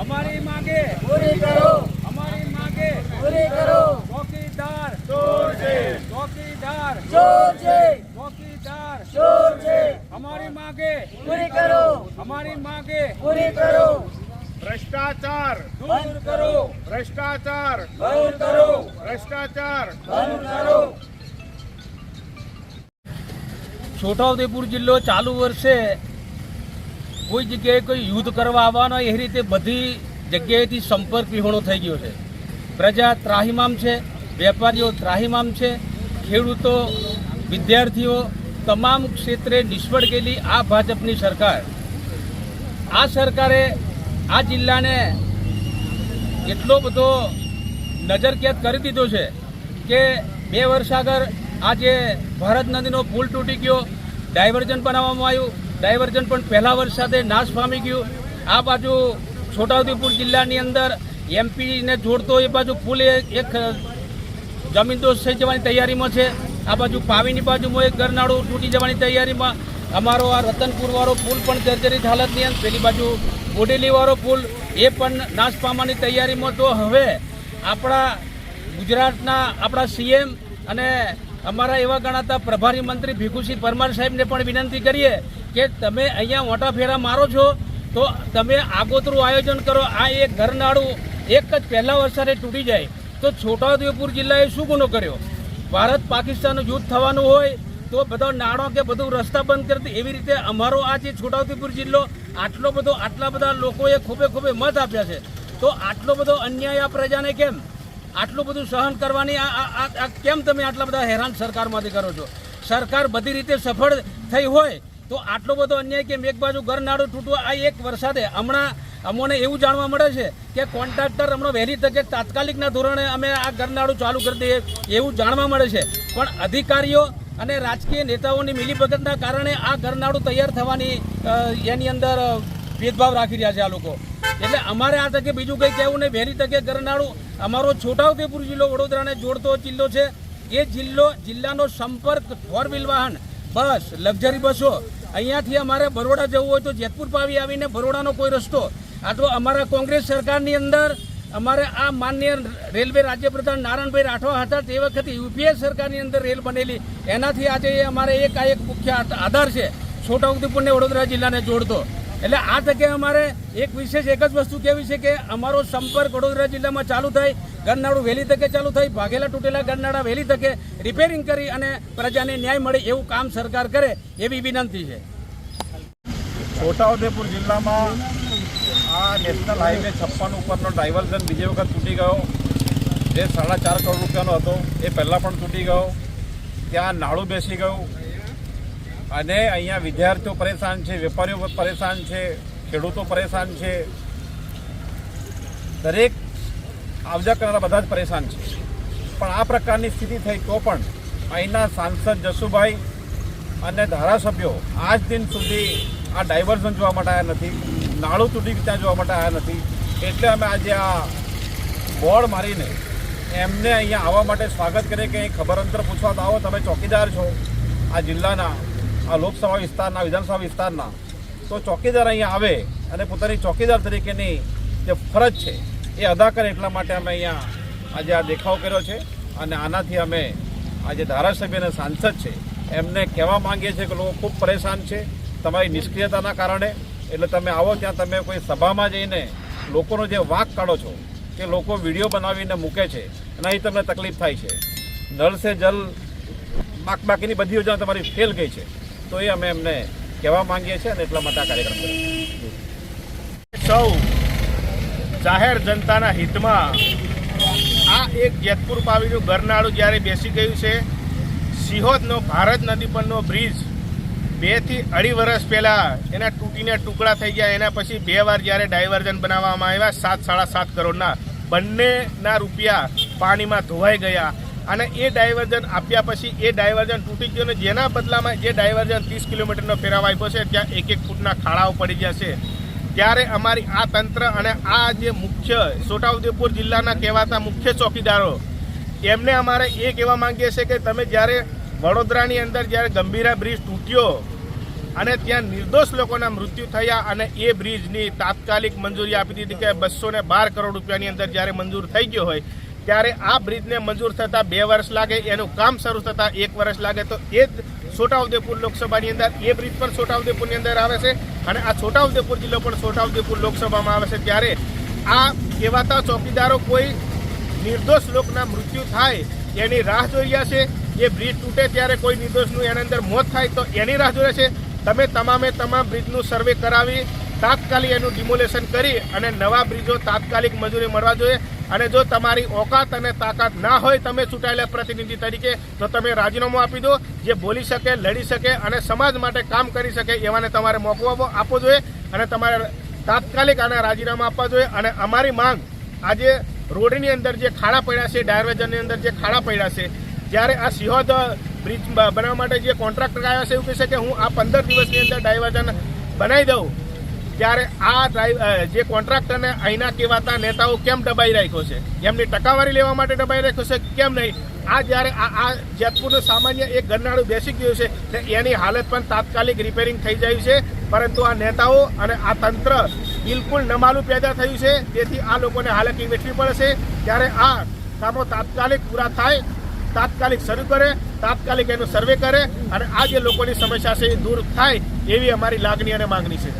અમારી માગે પૂરી કરો. અમારી માગે. પૂરી કરો. ચોકીદાર. ચોર છે. ચોકીદાર. ચોર છે. ચોકીદાર. ચોર છે. અમારી માગે. પૂરી કરો. અમારી માગે. પૂરી કરો. ભ્રષ્ટાચાર. દૂર કરો. ભ્રષ્ટાચાર. દૂર કરો. ભ્રષ્ટાચાર. દૂર કરો. છોટાઉદેપુર જિલ્લો ચાલુ વર્ષે કોઈ જગ્યાએ કોઈ યુદ્ધ કરવા આવવાનો એ રીતે બધી જગ્યાએથી સંપર્ક વિહોણો થઈ ગયો છે. પ્રજા ત્રાહીમામ છે, વેપારીઓ ત્રાહીમામ છે, ખેડૂતો, વિદ્યાર્થીઓ, તમામ ક્ષેત્રે નિષ્ફળ ગયેલી આ ભાજપની સરકાર. આ સરકારે આ જિલ્લાને એટલો બધો નજરકેદ કરી દીધો છે કે બે વર્ષ આગળ આ જે ભારત નદીનો પુલ તૂટી ગયો, ડાયવર્ઝન બનાવવામાં આવ્યું ડાયવર્ઝન પણ પહેલા વરસાદે નાશ પામી ગયું. આ બાજુ છોટાઉદેપુર જિલ્લાની અંદર એમપીને જોડતો એ બાજુ એ એક જમીનદોસ્ત થઈ જવાની તૈયારીમાં છે. આ બાજુ પાવીની બાજુમાં એક ગરનાળું તૂટી જવાની તૈયારીમાં. અમારો આ રતનપુર વાળો પુલ પણ જર્જરિત હાલતની અંદર. પેલી બાજુ બોડેલીવાળો પુલ એ પણ નાશ પામવાની તૈયારીમાં. તો હવે આપણા ગુજરાતના આપણા સીએમ અને અમારા એવા ગણાતા પ્રભારી મંત્રી ભીખુસિંહ પરમાર સાહેબને પણ વિનંતી કરીએ કે તમે અહીંયા મોટા ફેરા મારો છો, તો તમે આગોતરું આયોજન કરો. આ એક ઘરનાળું એક જ પહેલા વરસાદે તૂટી જાય. તો છોટાઉદેપુર જિલ્લાએ શું ગુનો કર્યો? ભારત પાકિસ્તાનનું યુદ્ધ થવાનું હોય, તો બધો નાણો કે બધું રસ્તા બંધ કરી એવી રીતે અમારો આ જે છોટાઉદેપુર જિલ્લો, આટલો બધો, આટલા બધા લોકોએ ખૂબે ખૂબે મત આપ્યા છે. તો આટલો બધો અન્યાય આ પ્રજાને કેમ? આટલું બધું સહન કરવાની આ કેમ તમે આટલા બધા હેરાન સરકારમાંથી કરો છો? સરકાર બધી રીતે સફળ થઈ હોય તો આટલો બધો અન્યાય કેમ? એક બાજુ ઘરનાળું તૂટવા, આ એક વરસાદે. હમણાં અમોને એવું જાણવા મળે છે કે કોન્ટ્રાક્ટર હમણાં વહેલી તકે તાત્કાલિકના ધોરણે અમે આ ઘરનાળું ચાલુ કરી દઈએ એવું જાણવા મળે છે. પણ અધિકારીઓ અને રાજકીય નેતાઓની મિલીભગતના કારણે આ ઘરનાળું તૈયાર થવાની એની અંદર ભેદભાવ રાખી રહ્યા છે આ લોકો. એટલે અમારે આ તકે બીજું કંઈ કહેવું નહીં. વહેલી તકે ઘરનાળું અમારો છોટાઉદેપુર જિલ્લો વડોદરાને જોડતો જિલ્લો છે. એ જિલ્લો જિલ્લાનો સંપર્ક ફોર વ્હીલ વાહન, બસ, લક્ઝરી બસો અહીંયાથી અમારે બરોડા જવું હોય તો જેતપુર પાવી આવીને બરોડાનો કોઈ રસ્તો. આ તો અમારા કોંગ્રેસ સરકારની અંદર અમારે આ માન્ય રેલવે રાજ્યપ્રધાન નારાયણભાઈ રાઠવા હતા તે વખતે યુપીએ સરકારની અંદર રેલ બનેલી. એનાથી આજે અમારે એક આ એક મુખ્ય આધાર છે. છોટાઉદેપુરને વડોદરા જિલ્લાને જોડતો. એટલે આ તકે અમારે એક વિશેષ એક જ વસ્તુ કહેવી છે કે અમારો સંપર્ક વડોદરા જિલ્લામાં ચાલુ થાય ગરનાળું વહેલી તકે ચાલુ થાય ભાગેલા તૂટેલા ગરનાળા વહેલી તકે રિપેરિંગ કરી અને પ્રજાને ન્યાય મળે એવું કામ સરકાર કરે એવી વિનંતી છે. છોટાઉદેપુર જિલ્લામાં આ નેશનલ હાઈવે છપ્પન ઉપરનો ડાયવર્ઝન બીજી વખત તૂટી ગયો. જે સાડા ચાર કરોડ રૂપિયાનો હતો, એ પહેલાં પણ તૂટી ગયો. ત્યાં નાળું બેસી ગયું. અને અહીંયા વિદ્યાર્થીઓ પરેશાન છે, વેપારીઓ પરેશાન છે, ખેડૂતો પરેશાન છે. દરેક આવજા કરનારા બધા જ પરેશાન છે. પણ આ પ્રકારની સ્થિતિ થઈ તો પણ અહીંના સાંસદ જસુભાઈ અને ધારાસભ્યો આજ દિન સુધી આ ડાયવર્ઝન જોવા માટે આવ્યા નથી, નાળું તૂટી ત્યાં જોવા માટે આવ્યા નથી. એટલે અમે આજે આ બોર્ડ મારીને એમને અહીંયા આવવા માટે સ્વાગત કરીએ કે અહીં ખબર અંતર પૂછવા તો આવો, તમે ચોકીદાર છો આ જિલ્લાના આ લોકસભા વિસ્તારના, વિધાનસભા વિસ્તારના, તો ચોકીદાર અહીંયા આવે અને પોતાની ચોકીદાર તરીકેની જે ફરજ છે એ અદા કરે એટલા માટે અમે અહીંયા આજે આ દેખાવ કર્યો છે અને આનાથી અમે આજે ધારાસભ્ય અને સાંસદ છે એમને કહેવા માંગીએ છીએ કે લોકો ખૂબ પરેશાન છે તમારી નિષ્ક્રિયતાના કારણે. એટલે તમે આવો ત્યાં તમે કોઈ સભામાં જઈને લોકોનો જે વાંક કાઢો છો કે લોકો વીડિયો બનાવીને મૂકે છે અહીં તમને તકલીફ થાય છે. નળ સે જલ બાક બાકીની બધી યોજના તમારી ફેલ ગઈ છે. તો એ અમે એમને કહેવા માંગીએ છીએ અને એટલા માટે આ કાર્યક્રમ કર્યો. સૌ જાહેર જનતાના હિતમાં આ એક જેતપુર પાવીનું ગરનાળું જ્યારે બેસી ગયું છે સિહોદનો ભારત નદી પરનો બ્રિજ બેથી અઢી વર્ષ પહેલાં એના તૂટીને ટુકડા થઈ ગયા. એના પછી બે વાર જ્યારે ડાયવર્ઝન બનાવવામાં આવ્યા, સાત, સાડા સાત કરોડના બંનેના રૂપિયા પાણીમાં ધોવાઈ ગયા. અને એ ડાયવર્ઝન આપ્યા પછી એ ડાયવર્ઝન તૂટી ગયું અને જેના બદલામાં જે ડાયવર્ઝન ત્રીસ કિલોમીટરનો ફેરાવ આપ્યો છે, ત્યાં એક એક ફૂટના ખાડાઓ પડી ગયા છે. ત્યારે અમારી આ તંત્ર અને આ જે મુખ્ય છોટાઉદેપુર જિલ્લાના કહેવાતા મુખ્ય ચોકીદારો, એમને અમારે એ કહેવા માંગીએ છીએ કે તમે જ્યારે વડોદરાની અંદર જ્યારે ગંભીરા બ્રિજ તૂટ્યો અને ત્યાં નિર્દોષ લોકોના મૃત્યુ થયા અને એ બ્રિજની તાત્કાલિક મંજૂરી આપી દીધી કે બસો બાર કરોડ રૂપિયાની અંદર જ્યારે મંજૂર થઈ ગયો હોય ત્યારે આ બ્રિજને મંજૂર થતાં બે વર્ષ લાગે, એનું કામ શરૂ થતાં એક વર્ષ લાગે. તો એ જ છોટાઉદેપુર લોકસભાની અંદર, એ બ્રિજ પણ છોટાઉદેપુરની અંદર આવે છે અને આ છોટાઉદેપુર જિલ્લો પણ છોટાઉદેપુર લોકસભામાં આવે છે. ત્યારે આ કહેવાતા ચોકીદારો કોઈ નિર્દોષ લોકના મૃત્યુ થાય એની રાહ જોઈ રહ્યા છે. એ બ્રિજ તૂટે ત્યારે કોઈ નિર્દોષનું એની અંદર મોત થાય તો એની રાહ જોઈએ છે. તમે તમામે તમામ બ્રિજનું સર્વે કરાવી, તાત્કાલિક એનું ડિમોલેશન કરી અને નવા બ્રિજો તાત્કાલિક મંજૂરી મળવા જોઈએ. અને જો તમારી ઓકાત અને તાકાત ના હોય, તમે ચૂંટાયેલા પ્રતિનિધિ તરીકે, તો તમે રાજીનામું આપી દો. જે બોલી શકે, લડી શકે અને સમાજ માટે કામ કરી શકે, એવાને તમારે મોકો આપવો- જોઈએ અને તમારે તાત્કાલિક આના રાજીનામું આપવા જોઈએ. અને અમારી માંગ, આજે રોડની અંદર જે ખાડા પડ્યા છે ડાયરવેજનની અંદર જે ખાડા પડ્યા છે, જ્યારે આ સિંહોદ બ્રિજ બનાવવા માટે જે કોન્ટ્રાક્ટર આવ્યા છે, એવું કહેશે કે હું આ પંદર દિવસની અંદર ડાયવર્જન બનાવી દઉં. ત્યારે આ ડ્રાઈવ જે કોન્ટ્રાક્ટરને અહીંના કહેવાતા નેતાઓ કેમ દબાઈ રાખ્યો છે? એમની ટકાવારી લેવા માટે દબાઈ રાખ્યો છે કેમ નહીં? આ જ્યારે આ આ જેતપુરનું સામાન્ય એક ગરનાળું બેસી ગયું છે ને એની હાલત પણ તાત્કાલિક રિપેરિંગ થઈ જાય છે. પરંતુ આ નેતાઓ અને આ તંત્ર બિલકુલ નમાલું પેદા થયું છે. તેથી આ લોકોને હાલકી વેઠવી પડશે. ત્યારે આ કામો તાત્કાલિક પૂરા થાય, તાત્કાલિક શરૂ કરે, તાત્કાલિક એનો સર્વે કરે અને આ જે લોકોની સમસ્યા છે એ દૂર થાય એવી અમારી લાગણી અને માંગણી છે.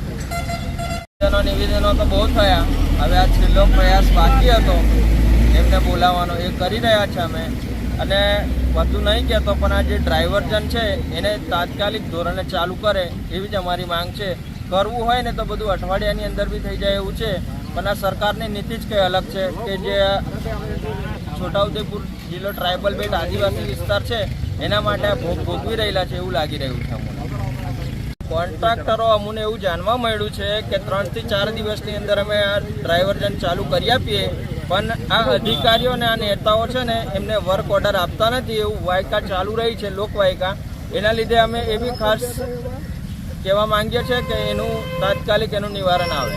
નિવેદનો તો બહુ થયા. હવે આ છેલ્લો પ્રયાસ બાકી હતો. એમને બોલાવવાનો, એ કરી રહ્યા છે અમે. અને વધુ નહીં કહેતો, પણ આ જે ડ્રાઈવરજન છે, એને તાત્કાલિક ધોરણે ચાલુ કરે, એવી જ અમારી માંગ છે. કરવું હોય ને તો બધું અઠવાડિયાની અંદર બી થઈ જાય એવું છે. પણ આ સરકારની નીતિ જ કંઈ અલગ છે કે જે છોટાઉદેપુર જિલ્લો ટ્રાઇબલ બેટ આદિવાસી વિસ્તાર છે, એના માટે ભોગ ભોગવી રહેલા છે એવું લાગી રહ્યું છે અમને. કોન્ટ્રાક્ટરો અમને એવું જાણવા મળ્યું છે કે ત્રણથી ચાર દિવસની અંદર અમે આ ડ્રાઈવરજન ચાલુ કરી આપીએ. પણ આ અધિકારીઓ અને આ નેતાઓ છે ને, એમને વર્ક ઓર્ડર આપતા નથી. એવું વાયકા ચાલુ રહી છે લોકવાયકા એના લીધે અમે એ બી ખાસ કહેવા માંગીએ છીએ કે એનું તાત્કાલિક એનું નિવારણ આવે.